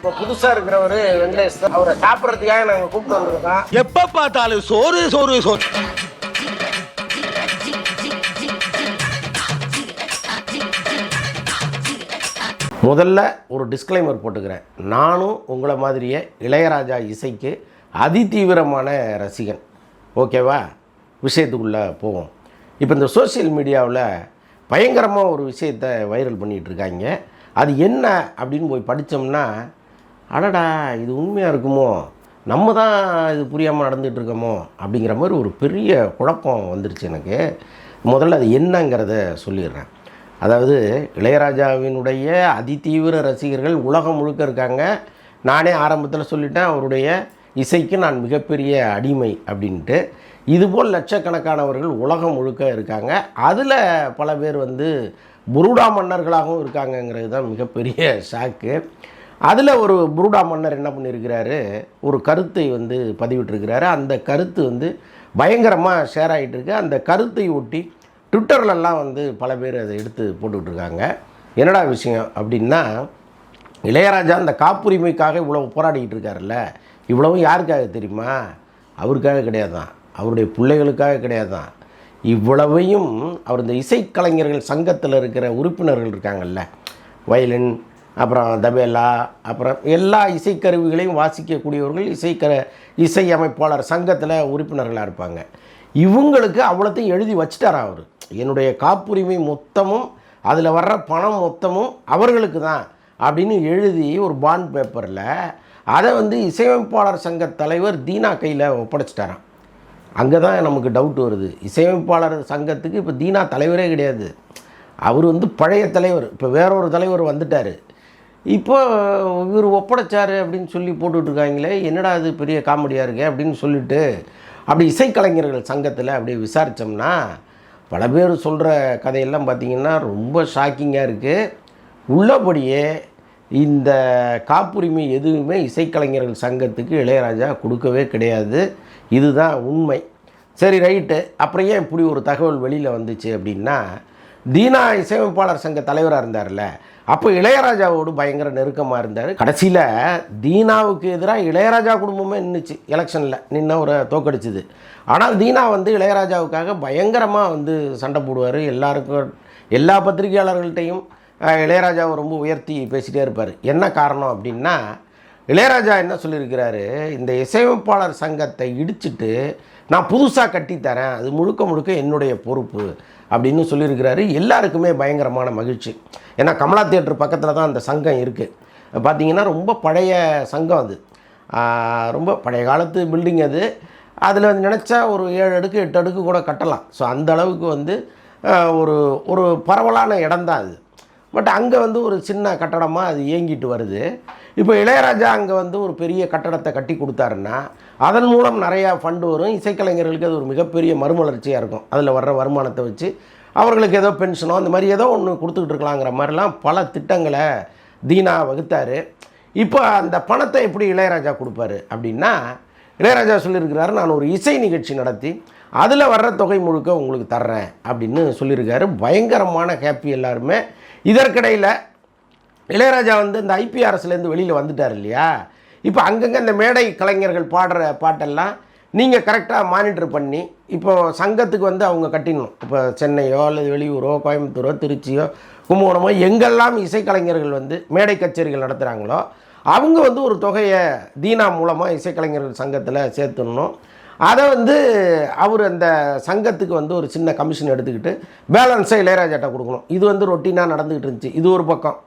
இப்போ புதுசா இருக்கிறவரு வெங்கடேஷ் தான். அவரை சாப்பிட்றதுக்காக நாங்க கூப்பிட்டு வந்திருக்கோம். எப்ப பார்த்தாலும் சோறு சோறு சோறு. முதல்ல ஒரு டிஸ்க்ளைமர் போட்டுக்கிறேன். நானும் உங்களை மாதிரியே இளையராஜா இசைக்கு அதிதீவிரமான ரசிகன். ஓகேவா? விஷயத்துக்குள்ளே போவோம். இப்போ இந்த சோஷியல் மீடியாவில் பயங்கரமாக ஒரு விஷயத்தை வைரல் பண்ணிகிட்டு இருக்காங்க. அது என்ன அப்படின்னு போய் படித்தோம்னா அடடா இது உண்மையாக இருக்குமோ? நம்ம தான் இது புரியாமல் நடந்துகிட்டு இருக்கோமோ அப்படிங்கிற மாதிரி ஒரு பெரிய குழப்பம் வந்துருச்சு எனக்கு. முதல்ல அது என்னங்கிறத சொல்லிடுறேன். அதாவது இளையராஜாவினுடைய அதிதீவிர ரசிகர்கள் உலகம் முழுக்க இருக்காங்க. நானே ஆரம்பத்தில் சொல்லிட்டேன் அவருடைய இசைக்கு நான் மிகப்பெரிய அடிமை அப்படின்ட்டு. இதுபோல் லட்சக்கணக்கானவர்கள் உலகம் முழுக்க இருக்காங்க. அதில் பல பேர் வந்து புருடா மன்னர்களாகவும் இருக்காங்கங்கிறது தான் மிகப்பெரிய ஷாக்கு. அதில் ஒரு புருடா மன்னர் என்ன பண்ணியிருக்கிறாரு ஒரு கருத்தை வந்து பதிவிட்டிருக்கிறாரு. அந்த கருத்து வந்து பயங்கரமாக ஷேர் ஆகிட்டுருக்கு அந்த கருத்தை ஒட்டி ட்விட்டர்லலாம் வந்து பல பேர் அதை எடுத்து போட்டுக்கிட்டு இருக்காங்க என்னடா விஷயம் அப்படின்னா இளையராஜா அந்த காப்புரிமைக்காக இவ்வளவு போராடிக்கிட்டு இருக்காருல்ல. இவ்வளவும் யாருக்காக தெரியுமா? அவருக்காக கிடையாது தான் அவருடைய பிள்ளைகளுக்காக கிடையாது தான் இவ்வளவையும் அவர் இந்த இசைக்கலைஞர்கள் சங்கத்தில் இருக்கிற உறுப்பினர்கள் இருக்காங்கல்ல. வயலின் அப்புறம் தபேலா அப்புறம் எல்லா இசைக்கருவிகளையும் வாசிக்கக்கூடியவர்கள் இசைக்கர இசையமைப்பாளர் சங்கத்தில் உறுப்பினர்களாக இருப்பாங்க. இவங்களுக்கு அவ்வளோத்தையும் எழுதி வச்சுட்டாரா அவர். என்னுடைய காப்புரிமை மொத்தமும் அதில் வர்ற பணம் மொத்தமும் அவர்களுக்கு தான் அப்படின்னு எழுதி ஒரு பாண்ட் பேப்பரில் அதை வந்து இசையமைப்பாளர் சங்க தலைவர் தீனா கையில் ஒப்படைச்சிட்டாராம். அங்கே தான் நமக்கு டவுட் வருது. இசையமைப்பாளர் சங்கத்துக்கு இப்போ தீனா தலைவரே கிடையாது. அவர் வந்து பழைய தலைவர். இப்போ வேற ஒரு தலைவர் வந்துட்டார். இப்போ இவர் ஒப்படைச்சாரு அப்படின்னு சொல்லி போட்டுட்ருக்காங்களே என்னடா இது பெரிய காமெடியாக இருக்கே அப்படின்னு சொல்லிட்டு அப்படி இசைக்கலைஞர்கள் சங்கத்தில் அப்படியே விசாரித்தோம்னா பல பேர் சொல்கிற கதையெல்லாம் பார்த்திங்கன்னா ரொம்ப ஷாக்கிங்காக இருக்குது உள்ளபடியே இந்த காப்புரிமை எதுவுமே இசைக்கலைஞர்கள் சங்கத்துக்கு இளையராஜா கொடுக்கவே கிடையாது. இதுதான் உண்மை. சரி ரைட்டு. அப்புறம் ஏன் இப்படி ஒரு தகவல் வெளியில் வந்துச்சு அப்படின்னா தீனா இசையமைப்பாளர் சங்க தலைவராக இருந்தார்ல அப்போ இளையராஜாவோடு பயங்கர நெருக்கமாக இருந்தார். கடைசியில் தீனாவுக்கு எதிராக இளையராஜா குடும்பமே நின்றுச்சு எலெக்ஷனில் நின்று ஒரு தோக்கடிச்சுது. ஆனால் தீனா வந்து இளையராஜாவுக்காக பயங்கரமாக வந்து சண்டை போடுவார். எல்லாருக்கும் எல்லா பத்திரிகையாளர்கள்ட்டையும் இளையராஜாவை ரொம்ப உயர்த்தி பேசிகிட்டே இருப்பார். என்ன காரணம் அப்படின்னா இளையராஜா என்ன சொல்லியிருக்கிறாரு? இந்த இசையமைப்பாளர் சங்கத்தை இடிச்சிட்டு நான் புதுசாக கட்டித்தரேன் அது முழுக்க முழுக்க என்னுடைய பொறுப்பு அப்படின்னு சொல்லியிருக்கிறாரு. எல்லாருக்குமே பயங்கரமான மகிழ்ச்சி. ஏன்னா கமலா தியேட்டர் பக்கத்தில் தான் அந்த சங்கம் இருக்குது பார்த்தீங்கன்னா ரொம்ப பழைய சங்கம் அது. ரொம்ப பழைய காலத்து பில்டிங் அது. அதில் நினச்சா ஒரு ஏழு அடுக்கு எட்டு அடுக்கு கூட கட்டலாம். ஸோ அந்த அளவுக்கு வந்து ஒரு ஒரு பரவலான இடம் தான் அது. பட் அங்கே வந்து ஒரு சின்ன கட்டடமாக அது இயங்கிட்டு வருது. இப்போ இளையராஜா அங்கே வந்து ஒரு பெரிய கட்டடத்தை கட்டி கொடுத்தாருன்னா அதன் மூலம் நிறையா ஃபண்டு வரும். இசைக்கலைஞர்களுக்கு அது ஒரு மிகப்பெரிய மறுமலர்ச்சியாக இருக்கும். அதில் வர்ற வருமானத்தை வச்சு அவர்களுக்கு ஏதோ பென்ஷனோ அந்த மாதிரி ஏதோ ஒன்று கொடுத்துக்கிட்டு இருக்கலாங்கிற மாதிரிலாம் பல திட்டங்களை தீனா வகுத்தார். இப்போ அந்த பணத்தை எப்படி இளையராஜா கொடுப்பாரு அப்படின்னா இளையராஜா சொல்லியிருக்கிறாரு நான் ஒரு இசை நிகழ்ச்சி நடத்தி அதில் வர்ற தொகை முழுக்க உங்களுக்கு தர்றேன் அப்படின்னு சொல்லியிருக்காரு. பயங்கரமான ஹாப்பி எல்லாருமே. இதற்கிடையில் இளையராஜா வந்து இந்த ஐபிஆர்எஸ்லேருந்து வெளியில் வந்துட்டார் இல்லையா? இப்போ அங்கங்கே இந்த மேடை கலைஞர்கள் பாடுற பாட்டெல்லாம் நீங்கள் கரெக்டாக மானிட்டர் பண்ணி இப்போ சங்கத்துக்கு வந்து அவங்க கட்டிடணும். இப்போ சென்னையோ அல்லது வெளியூரோ கோயம்புத்தூரோ திருச்சியோ கும்பகோணமோ எங்கெல்லாம் இசைக்கலைஞர்கள் வந்து மேடை கச்சேரிகள் நடத்துகிறாங்களோ அவங்க வந்து ஒரு தொகையை தீனா மூலமாக இசைக்கலைஞர்கள் சங்கத்தில் சேர்த்துடணும். அதை வந்து அவர் அந்த சங்கத்துக்கு வந்து ஒரு சின்ன கமிஷன் எடுத்துக்கிட்டு பேலன்ஸை இளையராஜாட்ட கொடுக்கணும். இது வந்து ரொட்டீனாக நடந்துக்கிட்டு இருந்துச்சு. இது ஒரு பக்கம்.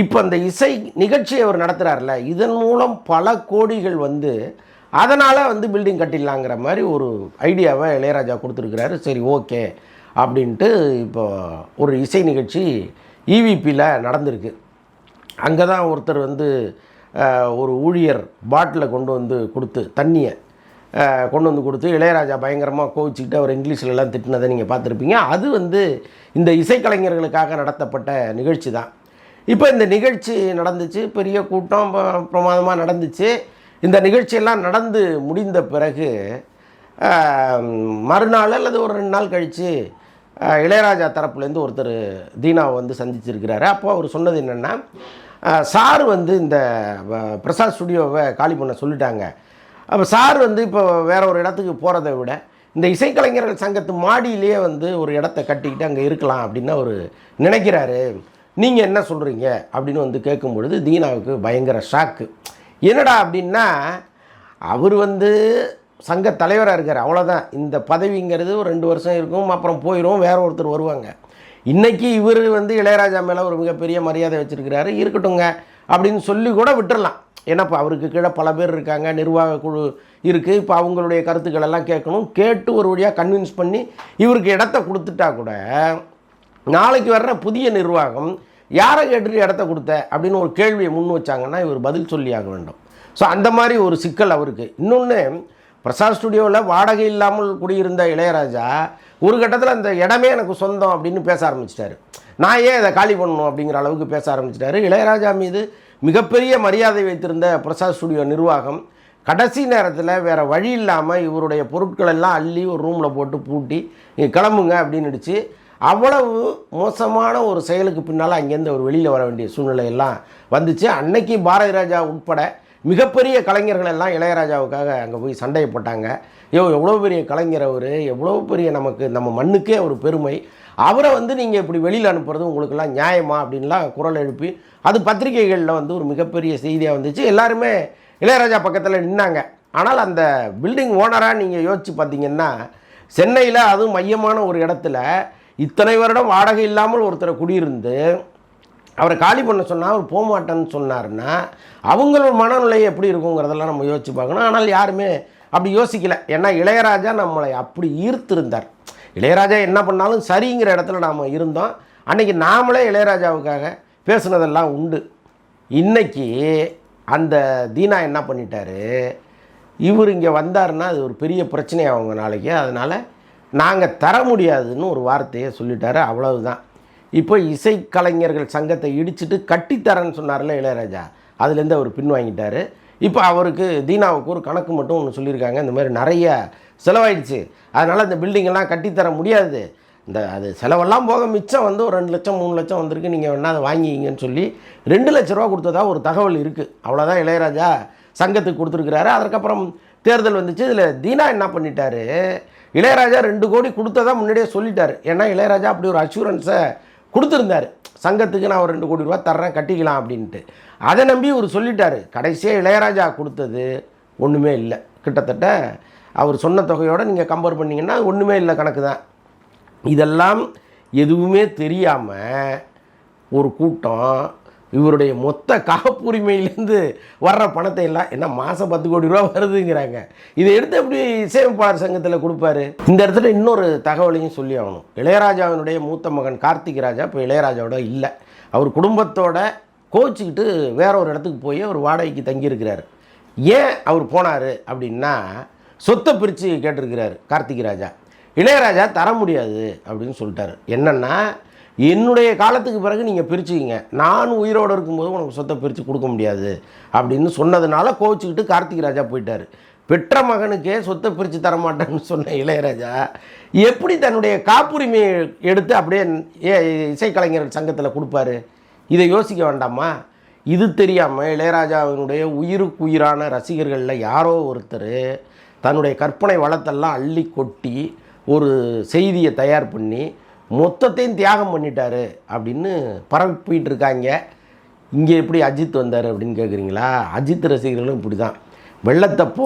இப்போ அந்த இசை நிகழ்ச்சியை அவர் நடத்துகிறார்ல இதன் மூலம் பல கோடிகள் வந்து அதனால் வந்து பில்டிங் கட்டிடலாங்கிற மாதிரி ஒரு ஐடியாவை இளையராஜா கொடுத்துருக்கிறாரு. சரி ஓகே அப்படின்ட்டு இப்போ ஒரு இசை நிகழ்ச்சி ஈவிபியில் நடந்திருக்கு. அங்கே தான் ஒருத்தர் வந்து ஒரு ஊழியர் பாட்டிலை கொண்டு வந்து கொடுத்து தண்ணியை கொண்டு வந்து கொடுத்து இளையராஜா பயங்கரமாக கோவிச்சுக்கிட்டு அவர் இங்கிலீஷ்லலாம் திட்டினதை நீங்கள் பார்த்துருப்பீங்க. அது வந்து இந்த இசைக்கலைஞர்களுக்காக நடத்தப்பட்ட நிகழ்ச்சி தான். இப்போ இந்த நிகழ்ச்சி நடந்துச்சு பெரிய கூட்டம் பிரமாதமாக நடந்துச்சு. இந்த நிகழ்ச்சியெல்லாம் நடந்து முடிந்த பிறகு மறுநாள் அல்லது ஒரு ரெண்டு நாள் கழித்து இளையராஜா தரப்புலேருந்து ஒருத்தர் தீனாவை வந்து சந்திச்சிருக்கிறாரு. அப்போ அவர் சொன்னது என்னென்னா சார் வந்து இந்த பிரசாத் ஸ்டுடியோவை காலி பண்ண சொல்லிட்டாங்க. அப்போ சார் வந்து இப்போ வேற ஒரு இடத்துக்கு போகிறத விட இந்த இசைக்கலைஞர்கள் சங்கத்து மாடியிலேயே வந்து ஒரு இடத்த கட்டிக்கிட்டு அங்கே இருக்கலாம் அப்படின்னு அவர் நினைக்கிறாரு. நீங்கள் என்ன சொல்கிறீங்க அப்படின்னு வந்து கேட்கும் பொழுது தீனாவுக்கு பயங்கர ஷாக்கு என்னடா அப்படின்னா அவர் வந்து சங்க தலைவராக இருக்கார். அவ்வளோதான் இந்த பதவிங்கிறது ஒரு ரெண்டு வருஷம் இருக்கும் அப்புறம் போயிடும் வேற ஒருத்தர் வருவாங்க. இன்றைக்கி இவர் வந்து இளையராஜா மேலே ஒரு மிகப்பெரிய மரியாதை வச்சுருக்கிறாரு. இருக்கட்டுங்க அப்படின்னு சொல்லி கூட விட்டுறலாம். ஏன்னா இப்போ அவருக்கு கீழே பல பேர் இருக்காங்க நிர்வாக குழு இருக்குது இப்போ அவங்களுடைய கருத்துக்கள் எல்லாம் கேட்கணும். கேட்டு ஒரு வழியாக கன்வின்ஸ் பண்ணி இவருக்கு இடத்த கொடுத்துட்டா கூட நாளைக்கு வர்ற புதிய நிர்வாகம் யாரை கேட்டுட்டு இடத்த கொடுத்த அப்படின்னு ஒரு கேள்வியை முன் வச்சாங்கன்னா இவர் பதில் சொல்லியாக வேண்டும். ஸோ அந்த மாதிரி ஒரு சிக்கல் அவருக்கு. இன்னொன்று பிரசாத் ஸ்டுடியோவில் வாடகை இல்லாமல் குடியிருந்த இளையராஜா ஒரு கட்டத்தில் அந்த இடமே எனக்கு சொந்தம் அப்படின்னு பேச ஆரம்பிச்சிட்டாரு. நான் ஏன் இதை காலி பண்ணணும் அப்படிங்கிற அளவுக்கு பேச ஆரம்பிச்சிட்டாரு. இளையராஜா மீது மிகப்பெரிய மரியாதை வைத்திருந்த பிரசாத் ஸ்டுடியோ நிர்வாகம் கடைசி நேரத்தில் வேறு வழி இல்லாமல் இவருடைய பொருட்கள் எல்லாம் அள்ளி ஒரு ரூமில் போட்டு பூட்டி கிளம்புங்க கிளம்புங்க அப்படின்னுடுச்சு அவ்வளவு மோசமான ஒரு செயலுக்கு பின்னால் அங்கேருந்து அவர் வெளியில் வர வேண்டிய சூழ்நிலை எல்லாம் வந்துச்சு. அன்னைக்கு பாரதி ராஜா உட்பட மிகப்பெரிய கலைஞர்கள் எல்லாம் இளையராஜாவுக்காக அங்கே போய் சண்டையை போட்டாங்க. ஐயோ எவ்வளோ பெரிய கலைஞர் அவர்? எவ்வளோ பெரிய நமக்கு நம்ம மண்ணுக்கே ஒரு பெருமை. அவரை வந்து நீங்கள் இப்படி வெளியில் அனுப்புறது உங்களுக்கெல்லாம் நியாயமா அப்படின்லாம் குரல் எழுப்பி அது பத்திரிகைகளில் வந்து ஒரு மிகப்பெரிய செய்தியாக வந்துச்சு. எல்லாருமே இளையராஜா பக்கத்தில் நின்னாங்க. ஆனால் அந்த பில்டிங் ஓனராக நீங்கள் யோசிச்சு பார்த்தீங்கன்னா சென்னையில் அதுவும் மையமான ஒரு இடத்துல இத்தனை வருடம் வாடகை இல்லாமல் ஒருத்தரை குடியிருந்து அவரை காலி பண்ண சொன்னால் அவர் போகமாட்டேன்னு சொன்னார்னா சொன்னாருன்னா அவங்களோட மனநிலை எப்படி இருக்குங்கிறதெல்லாம் நம்ம யோசிச்சு பார்க்கணும். ஆனால் யாருமே அப்படி யோசிக்கல. ஏன்னா இளையராஜா நம்மளை அப்படி ஈர்த்திருந்தார். இளையராஜா என்ன பண்ணாலும் சரிங்கிற இடத்துல நாம் இருந்தோம். அன்றைக்கி நாமளே இளையராஜாவுக்காக பேசுனதெல்லாம் உண்டு. இன்றைக்கி அந்த தீனா என்ன பண்ணிட்டாரு? இவர் இங்கே வந்தாருன்னா அது ஒரு பெரிய பிரச்சனை அவங்க நாளைக்கு. அதனால் நாங்கள் தர முடியாதுன்னு ஒரு வார்த்தையை சொல்லிட்டாரு. அவ்வளவுதான். இப்போ இசைக்கலைஞர்கள் சங்கத்தை இடிச்சிட்டு கட்டித்தரேன்னு சொன்னார்ல இளையராஜா. அதுலேருந்து அவர் பின்வாங்கிட்டார். இப்போ அவருக்கு தீனாவுக்கு ஒரு கணக்கு மட்டும் ஒன்று சொல்லியிருக்காங்க. இந்த மாதிரி நிறைய செலவாயிடுச்சு. அதனால் இந்த பில்டிங்கெல்லாம் கட்டித்தர முடியாது. இந்த அது செலவெல்லாம் போக மிச்சம் வந்து ஒரு ரெண்டு லட்சம் மூணு லட்சம் வந்திருக்கு. நீங்கள் வேணால் அதை வாங்கிங்கன்னு சொல்லி ரெண்டு லட்ச ரூபா கொடுத்ததா ஒரு தகவல் இருக்குது அவ்வளோதான் இளையராஜா சங்கத்துக்கு கொடுத்துருக்குறாரு. அதுக்கப்புறம் தேர்தல் வந்துச்சு. இதில் தீனா என்ன பண்ணிட்டாரு? இளையராஜா ரெண்டு கோடி கொடுத்ததா முன்னாடியே சொல்லிட்டார். ஏன்னா இளையராஜா அப்படி ஒரு அஷூரன்ஸை கொடுத்துருந்தாரு. சங்கத்துக்கு நான் ஒரு ரெண்டு கோடி ரூபா தர்றேன் கட்டிக்கலாம் அப்படின்ட்டு. அதை நம்பி இவர் சொல்லிட்டார். கடைசியாக இளையராஜா கொடுத்தது ஒன்றுமே இல்லை. கிட்டத்தட்ட அவர் சொன்ன தொகையோடு நீங்கள் கம்பேர் பண்ணிங்கன்னா ஒன்றுமே இல்லை கணக்கு தான். இதெல்லாம் எதுவுமே தெரியாமல் ஒரு கூட்டம் இவருடைய மொத்த காப்புரிமையிலேருந்து வர்ற பணத்தை எல்லாம் என்ன மாதம் பத்து கோடி ரூபா வருதுங்கிறாங்க. இதை எடுத்து எப்படி இசையமைப்பாளர் சங்கத்தில் கொடுப்பாரு? இந்த இடத்துல இன்னொரு தகவலையும் சொல்லி ஆகணும். இளையராஜாவினுடைய மூத்த மகன் கார்த்திக் ராஜா இப்போ இளையராஜாவோட இல்லை. அவர் குடும்பத்தோட கோச்சிக்கிட்டு வேற ஒரு இடத்துக்கு போய் அவர் வாடகைக்கு தங்கியிருக்கிறார். ஏன் அவர் போனார் அப்படின்னா சொத்தை பிரித்து கேட்டிருக்கிறார் கார்த்திக் ராஜா. இளையராஜா தர முடியாது அப்படின்னு சொல்லிட்டாரு. என்னென்னா என்னுடைய காலத்துக்கு பிறகு நீங்கள் பிரிச்சுக்கிங்க. நான் உயிரோடு இருக்கும்போது உனக்கு சொத்தை பிரித்து கொடுக்க முடியாது அப்படின்னு சொன்னதுனால கோவிச்சுக்கிட்டு கார்த்திக் ராஜா போயிட்டார். பெற்ற மகனுக்கே சொத்தை பிரித்து தரமாட்டேன்னு சொன்ன இளையராஜா எப்படி தன்னுடைய காப்புரிமையை எடுத்து அப்படியே ஏ இசைக்கலைஞர்கள் சங்கத்தில் கொடுப்பாரு? இதை யோசிக்க வேண்டாமா? இது தெரியாமல் இளையராஜாவினுடைய உயிருக்கு உயிரான ரசிகர்களில் யாரோ ஒருத்தர் தன்னுடைய கற்பனை வளத்தெல்லாம் அள்ளி கொட்டி ஒரு செய்தியை தயார் பண்ணி மொத்தத்தையும் தியாகம் பண்ணிட்டாரு அப்படின்னு பரப்பிட்டு இருக்காங்க இங்கே எப்படி அஜித் வந்தார் அப்படின்னு கேட்குறீங்களா அஜித் ரசிகர்களும் இப்படி தான் வெள்ளத்தப்போ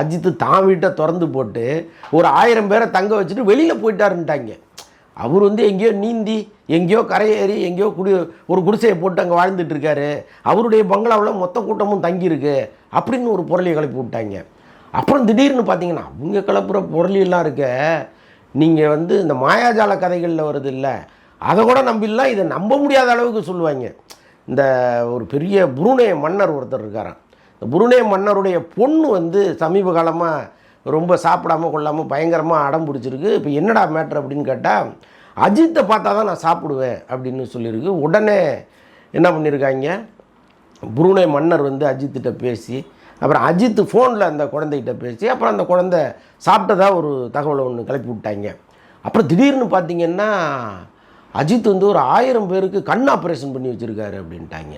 அஜித் தான் வீட்டை திறந்து போட்டு ஒரு ஆயிரம் பேரை தங்க வச்சுட்டு வெளியில் போயிட்டாருன்ட்டாங்க. அவர் வந்து எங்கேயோ நீந்தி எங்கேயோ கரையேறி எங்கேயோ குடி ஒரு குடிசையை போட்டு அங்கே வாழ்ந்துட்டுருக்காரு அவருடைய பங்களாவில் மொத்த கூட்டமும் தங்கியிருக்கு அப்படின்னு ஒரு பொருளியை கிளப்பி விட்டாங்க. அப்புறம் திடீர்னு பார்த்தீங்கன்னா அவங்க கிளப்புற பொருளியெல்லாம் இருக்க நீங்கள் வந்து இந்த மாயாஜால கதைகளில் வருது இல்லை அதை கூட நம்பிடலாம் இதை நம்ப முடியாத அளவுக்கு சொல்லுவாங்க. இந்த ஒரு பெரிய புருணே மன்னர் ஒருத்தர் இருக்காராம். இந்த புருணே மன்னருடைய பொண்ணு வந்து சமீப காலமாக ரொம்ப சாப்பிடாம கொள்ளாமல் பயங்கரமாக அடம் பிடிச்சிருக்கு. இப்போ என்னடா மேட்ரு அப்படின்னு கேட்டால் அஜித்தை பார்த்தா தான் நான் சாப்பிடுவேன் அப்படின்னு சொல்லியிருக்கு. உடனே என்ன பண்ணியிருக்காங்க? புருணே மன்னர் வந்து அஜித்திட்ட பேசி அப்புறம் அஜித் ஃபோனில் அந்த குழந்தைகிட்ட பேசி அப்புறம் அந்த குழந்தை சாப்பிட்டதா ஒரு தகவலை ஒன்று கிளப்பி விட்டாங்க. அப்புறம் திடீர்னு பார்த்தீங்கன்னா அஜித் வந்து ஒரு ஆயிரம் பேருக்கு கண் ஆப்ரேஷன் பண்ணி வச்சுருக்காரு அப்படின்ட்டாங்க.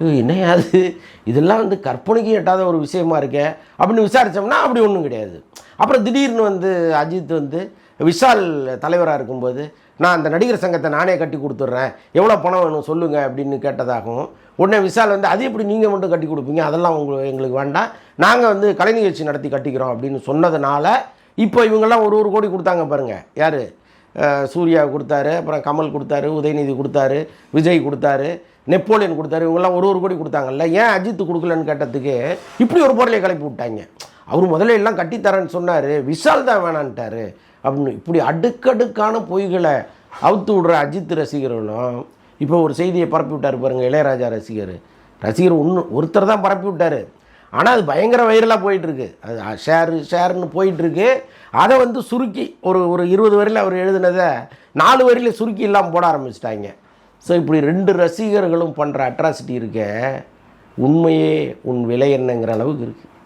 ஐயோ, என்னையா அது? இதெல்லாம் வந்து கற்பனைக்கு எட்டாத ஒரு விஷயமா இருக்கே அப்படின்னு விசாரித்தோம்னா அப்படி ஒன்றும் கிடையாது. அப்புறம் திடீர்னு வந்து அஜித் வந்து விஷால் தலைவராக இருக்கும்போது நான் அந்த நடிகர் சங்கத்தை நானே கட்டி கொடுத்துட்றேன். எவ்வளோ பணம் வேணும் சொல்லுங்கள் அப்படின்னு கேட்டதாகவும் உடனே விஷால் வந்து அது எப்படி நீங்கள் மட்டும் கட்டி கொடுப்பீங்க? அதெல்லாம் உங்களுக்கு எங்களுக்கு வேண்டாம். நாங்கள் வந்து கலை நிகழ்ச்சி நடத்தி கட்டிக்கிறோம் அப்படின்னு சொன்னதுனால இப்போ இவங்கெல்லாம் ஒரு ஒரு கோடி கொடுத்தாங்க பாருங்கள் யார்? சூர்யா கொடுத்தாரு அப்புறம் கமல் கொடுத்தாரு உதயநிதி கொடுத்தாரு விஜய் கொடுத்தாரு நெப்போலியன் கொடுத்தாரு இவங்கெல்லாம் ஒரு ஒரு கோடி கொடுத்தாங்கல்ல. ஏன் அஜித் கொடுக்கலன்னு கேட்டதுக்கு இப்படி ஒரு பொருளை கிளப்பி விட்டாங்க. அவர் முதல்ல எல்லாம் கட்டித்தரேன்னு சொன்னார். விஷால் தான் வேணான்ட்டாரு. அப்படின்னு இப்படி அடுக்கடுக்கான பொய்களை அவுத்து விடுற அஜித் ரசிகர்களும் இப்போ ஒரு செய்தியை பரப்பி விட்டார் பாருங்கள் இளையராஜா ரசிகர். ரசிகர் ஒன்று ஒருத்தர் தான் பரப்பி விட்டார். ஆனால் அது பயங்கர வைரலாக போயிட்டுருக்கு. அது ஷேரு ஷேர்னு போயிட்டுருக்கு. அதை வந்து சுருக்கி ஒரு ஒரு இருபது வரையில் அவர் எழுதினதை நாலு வரையில் சுருக்கி இல்லாமல் போட ஆரம்பிச்சிட்டாங்க. ஸோ இப்படி ரெண்டு ரசிகர்களும் பண்ணுற அட்ராசிட்டி இருக்க உண்மையே உன் விலை என்னங்கிற அளவுக்கு இருக்குது